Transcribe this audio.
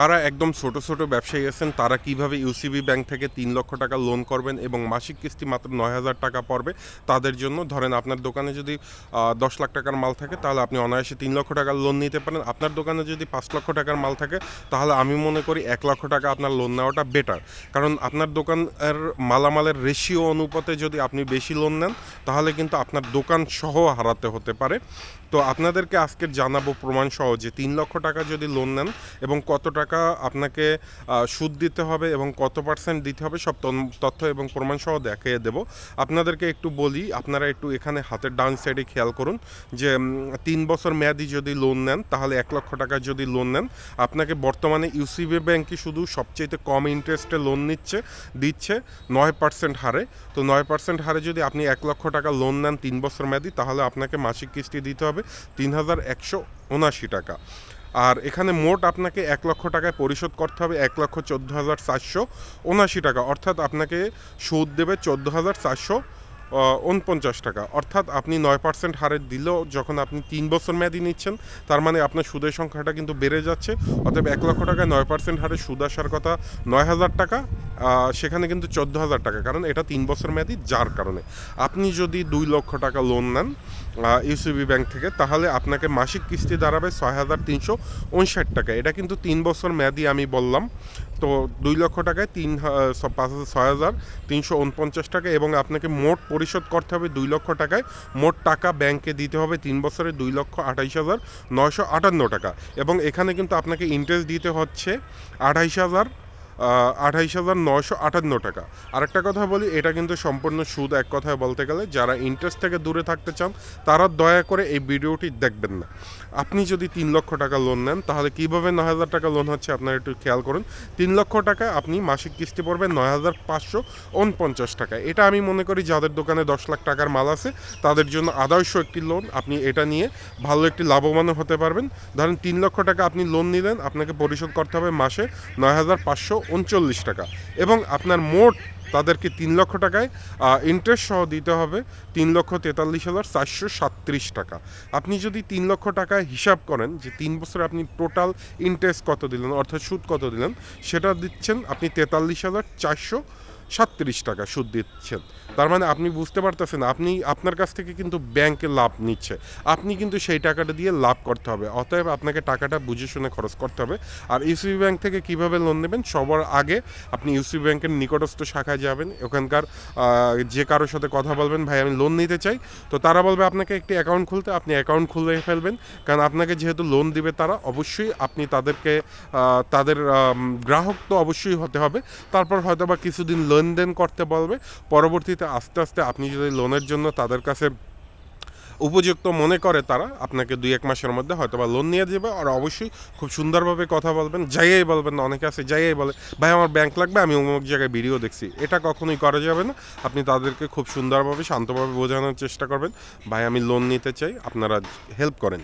তারা একদম ছোট ছোট ব্যবসায়ী আছেন, তারা কীভাবে ইউসিবি ব্যাংক থেকে তিন লক্ষ টাকা লোন করবেন এবং মাসিক কিস্তি মাত্র নয় হাজার টাকা পড়বে, তাদের জন্য ধরেন আপনার দোকানে যদি দশ লাখ টাকার মাল থাকে, তাহলে আপনি অনায়াসে তিন লক্ষ টাকার লোন নিতে পারেন। আপনার দোকানে যদি পাঁচ লক্ষ টাকার মাল থাকে, তাহলে আমি মনে করি এক লক্ষ টাকা আপনার লোন নেওয়াটা বেটার কারণ আপনার দোকানের মালামালের রেশিও অনুপাতে যদি আপনি বেশি লোন নেন, তাহলে কিন্তু আপনার দোকান সহ হারাতে হতে পারে। তো আপনাদেরকে আজকে জানাব প্রমাণ সহ যে তিন লক্ষ টাকা যদি লোন নেন এবং কত টাকা আপনাকে সুদ দিতে হবে এবং কত পার্সেন্ট দিতে হবে সব তথ্য এবং প্রমাণ সহ দেখিয়ে দেব। আপনাদেরকে একটু বলি, আপনারা একটু এখানে হাতের ডান সাইডে খেয়াল করুন যে তিন বছর মেয়াদি যদি লোন নেন, তাহলে এক লক্ষ টাকা যদি লোন নেন, আপনাকে বর্তমানে ইউসিবি ব্যাংকই শুধু সবচেয়ে কম ইন্টারেস্টে লোন নিচ্ছে, দিচ্ছে নয় পার্সেন্ট হারে। তো নয় পার্সেন্ট হারে যদি আপনি এক লক্ষ টাকা লোন নেন তিন বছর মেয়াদি, তাহলে আপনাকে মাসিক কিস্তি দিতে হবে। তিন হাজার একশো উনাশি টাকা। আর এখানে মোট আপনাকে এক লক্ষ টাকায় পরিশোধ করতে হবে, এক লক্ষ চোদ্দ হাজার চারশো উনাশি টাকা। অর্থাৎ আপনাকে সুদ দেবে চোদ্দ হাজার চারশো উনপঞ্চাশ টাকা। অর্থাৎ আপনি নয় পার্সেন্ট হারে দিলেও যখন আপনি তিন বছর মেয়াদি নিচ্ছেন, তার মানে আপনার সুদের সংখ্যাটা কিন্তু বেড়ে যাচ্ছে। অতএব এক লক্ষ টাকায় নয় পার্সেন্ট হারে সুদ আসার কথা নয় হাজার টাকা। সেখানে কিন্তু চোদ্দ হাজার টাকা, কারণ এটা তিন বছর মেয়াদি, যার কারণে। আপনি যদি দুই লক্ষ টাকা লোন নেন ইউসিবি ব্যাংক থেকে, তাহলে আপনাকে মাসিক কিস্তি দাঁড়াবে ছয় হাজার তিনশো উনষাট টাকা। এটা কিন্তু তিন বছর মেয়াদি আমি বললাম। তো দুই লক্ষ টাকায় তিন পাঁচ হাজার, ছয় হাজার তিনশো উনপঞ্চাশ টাকা এবং আপনাকে মোট পরিশোধ করতে হবে দুই লক্ষ টাকায়। মোট টাকা ব্যাংকে দিতে হবে তিন বছরে দুই লক্ষ আঠাইশ হাজার নয়শো আটান্ন টাকা। এবং এখানে কিন্তু আপনাকে ইন্টারেস্ট দিতে হচ্ছে আঠাইশ হাজার আঠাইশ হাজার নয়শো আটান্ন টাকা। আরেকটা কথা বলি, এটা কিন্তু সম্পূর্ণ সুদ এক কথায় বলতে গেলে, যারা ইন্টারেস্ট থেকে দূরে থাকতে চান, তারা দয়া করে এই ভিডিওটি দেখবেন না। আপনি যদি তিন লক্ষ টাকা লোন নেন, তাহলে কীভাবে নয় হাজার টাকা লোন হচ্ছে আপনারা একটু খেয়াল করুন। তিন লক্ষ টাকা আপনি মাসিক কিস্তি পড়বেন নয় হাজার পাঁচশো উনপঞ্চাশ টাকা। এটা আমি মনে করি যাদের দোকানে দশ লাখ টাকার মাল আছে, তাদের জন্য আদর্শ একটি লোন আপনি এটা নিয়ে ভালো একটি লাভবানও হতে পারবেন। ধরেন তিন লক্ষ টাকা আপনি লোন নিলেন, আপনাকে পরিশোধ করতে হবে মাসে নয় হাজার পাঁচশো উনচল্লিশ টাকা। এবং আপনার মোট তাদেরকে তিন লক্ষ টাকায় ইন্টারেস্ট সহ দিতে হবে তিন লক্ষ তেতাল্লিশ হাজার চারশো সাত্রিশ টাকা। আপনি যদি তিন লক্ষ টাকায় হিসাব করেন যে তিন বছরে আপনি টোটাল ইন্টারেস্ট কত দিলেন, অর্থাৎ সুদ কত দিলেন, সেটা দিচ্ছেন আপনি তেতাল্লিশ হাজার চারশো সাতত্রিশ টাকা সুদ দিচ্ছেন। তার মানে আপনি বুঝতে পারতেছেন, আপনি, আপনার কাছ থেকে কিন্তু ব্যাংকে লাভ নিচ্ছে। আপনি কিন্তু সেই টাকাটা দিয়ে লাভ করতে হবে। অতএব আপনাকে টাকাটা বুঝে শুনে খরচ করতে হবে। আর ইউসিবি ব্যাংক থেকে কীভাবে লোন নেবেন? সবার আগে আপনি ইউসিবি ব্যাংকের নিকটস্থ শাখায় যাবেন। ওখানকার যে কারোর সাথে কথা বলবেন, ভাই, আমি লোন নিতে চাই। তো তারা বলবে, আপনাকে একটি অ্যাকাউন্ট খুলতে। আপনি অ্যাকাউন্ট খুলে ফেলবেন। কারণ আপনাকে যেহেতু লোন দিবে তারা, অবশ্যই আপনি তাদেরকে তাদের গ্রাহক তো অবশ্যই হতে হবে। তারপর হয়তো বা কিছুদিন লেনদেন করতে বলবে। পরবর্তীতে আস্তে আস্তে আপনি যদি লোনের জন্য তাদের কাছে উপযুক্ত মনে করে তারা, আপনাকে দুই এক মাসের মধ্যে হয়তো বা লোন নিয়ে দেবে। আর অবশ্যই খুব সুন্দরভাবে কথা বলবেন, যাইয়াই বলবেন না, অনেকে আছে, যাইয়াই বলে, ভাই, আমার ব্যাংক লাগবে, আমি অমুক জায়গায় ভিডিও দেখছি। এটা কখনোই করা যাবে না। আপনি তাদেরকে খুব সুন্দরভাবে, শান্তভাবে বোঝানোর চেষ্টা করবেন। ভাই, আমি লোন নিতে চাই, আপনারা হেল্প করেন।